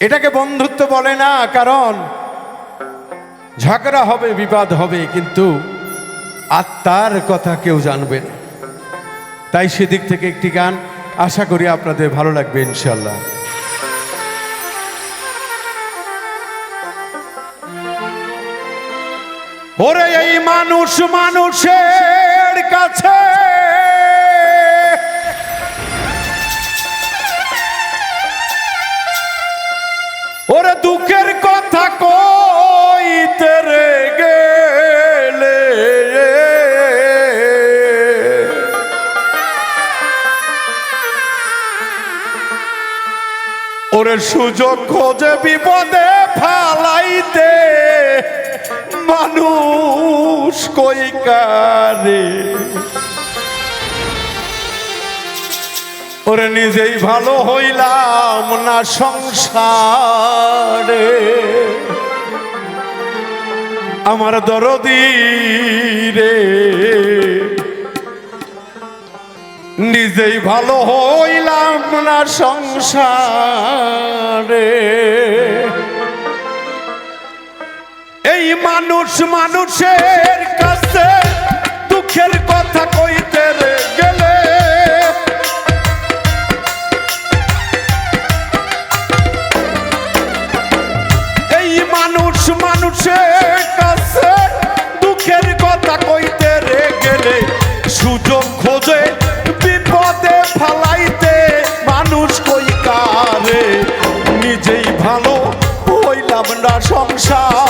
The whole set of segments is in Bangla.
এটাকে বন্ধুত্ব বলে না, কারণ ঝগড়া হবে, বিবাদ হবে, কিন্তু আত্মার কথা কেউ জানবে না। তাই সেদিক থেকে একটি গান আশা করি আপনাদের ভালো লাগবে ইনশাল্লাহ ওরে এই মানুষ মানুষের কাছে সুযোগ খোঁজে বিপদে ফালাইতে। মানুষ কই কারে? ওরে নিজেই ভালো হইলাম না সংসারে। আমার দরদি রে। নিজেই ভালো হইলাম না সংসারে। এই মানুষ মানুষের কাছে দুঃখের কথা ফালাইতে মানুষ কই কারে? নিজেই ভালো হইলাম না সংসারে।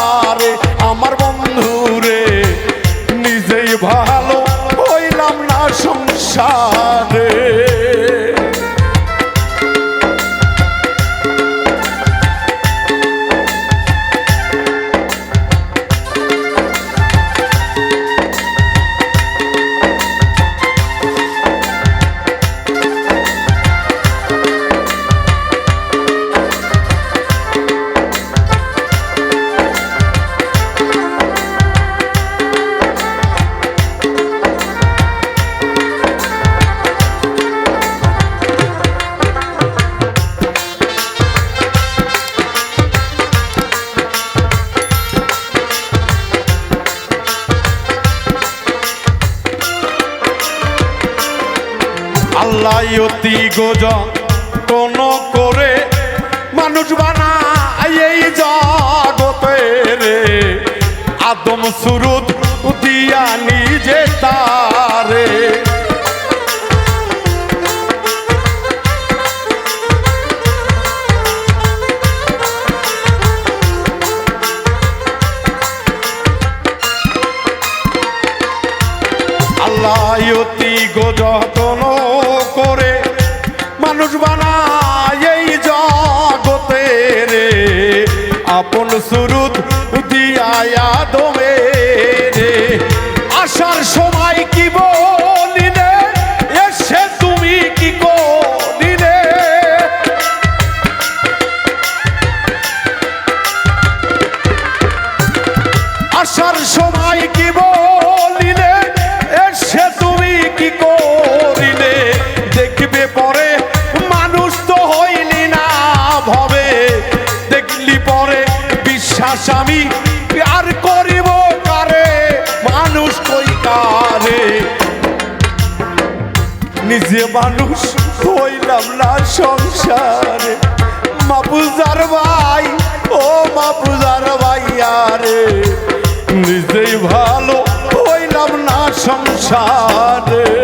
আল্লাহ গোজ কোন করে মানুষ বানা এই জগতে রে। আদম সুরুদ মানুষ বানায় এই জগতে রে। আপন সুরুত দিয়া দমে রে। আসার সময় ভবে দেখলি পরে বিশ্বাস আমি আর করিব কারে? মানুষ কই কারে? নিজে মানুষ হইলাম না সংসারে। মাপুজার ভাই, ও মাপুজার ভাই আরে নিজেই ভালো হইলাম না সংসারে।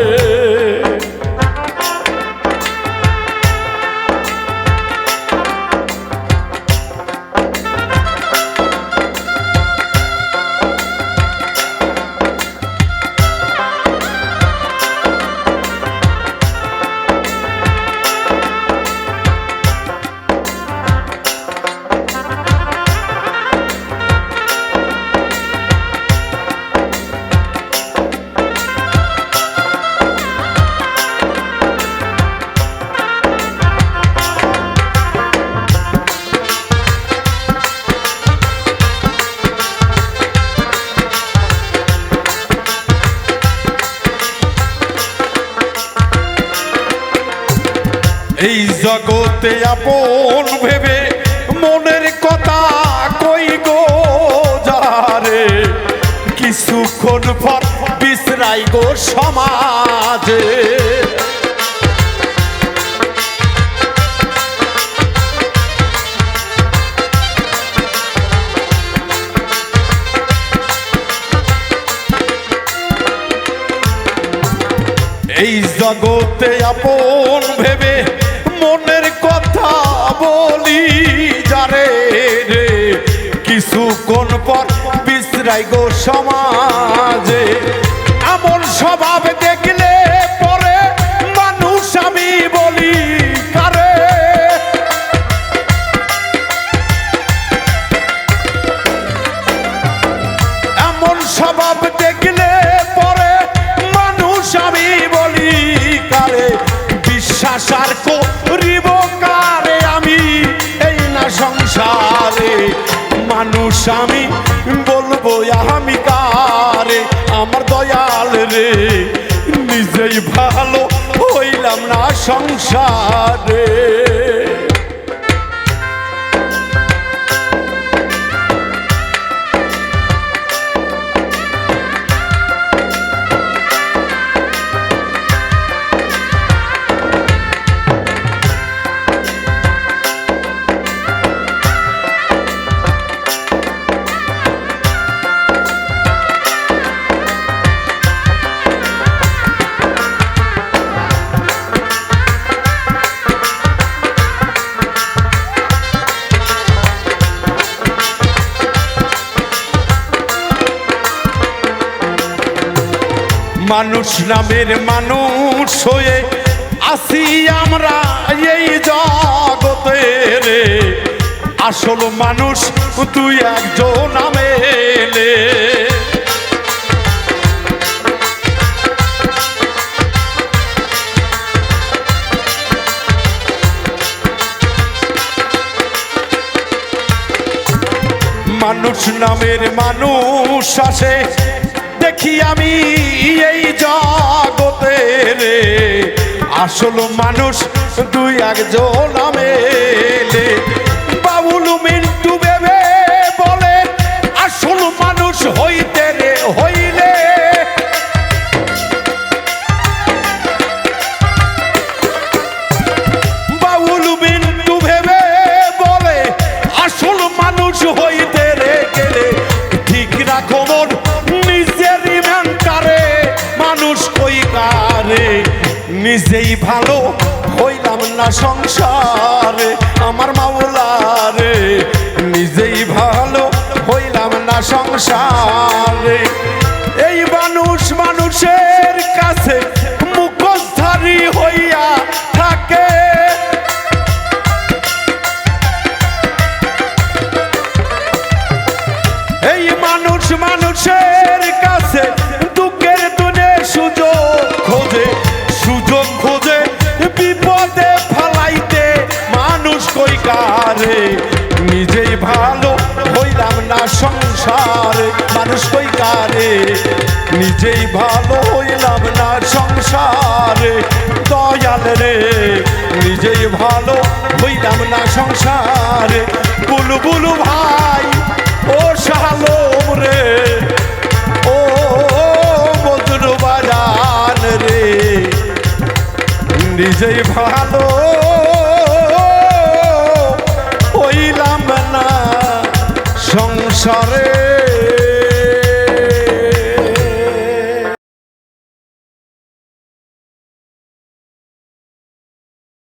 এই জগতে আপন ভেবে মনের কথা কই গো যারে? কিছুক্ষণ পর বিশ্রাই গো সমাজে। এই জগতে আপন পর বিশ্রাই গো সমাজে। এমন স্বভাব দেখলে মানুষ আমি বলব আমি কারে? আমার দয়াল রে নিজেই ভালো হইলাম না সংসারে। মানুষ, নামের মানুষ হয়ে আসি আমরা এই জগতে রে। আসল মানুষ, তুই একজন নামেলে মানুষ, নামের মানুষ আসে দেখি আমি এই জগতে রে। আসল মানুষ দুই একজন নামেলে নিজেই ভালো হইলাম না সংসারে, আমার মাওলারে, নিজেই ভালো হইলাম না সংসারে। এই মানুষ মানুষের কাছে মুখোশধারী হইয়া থাকে। এই মানুষ মানুষের কাছে কারে নিজেই ভালো হইলাম না সংসারে, মানুষ কই কারে? নিজেই ভালো হইলাম না সংসারে, দয়াল রে, নিজেই ভালো হইলাম না সংসারে। বুলু বুলু ভাই, ও শালোম রে, ও মজনু বাজান রে। নিজেই ভালো সংসারে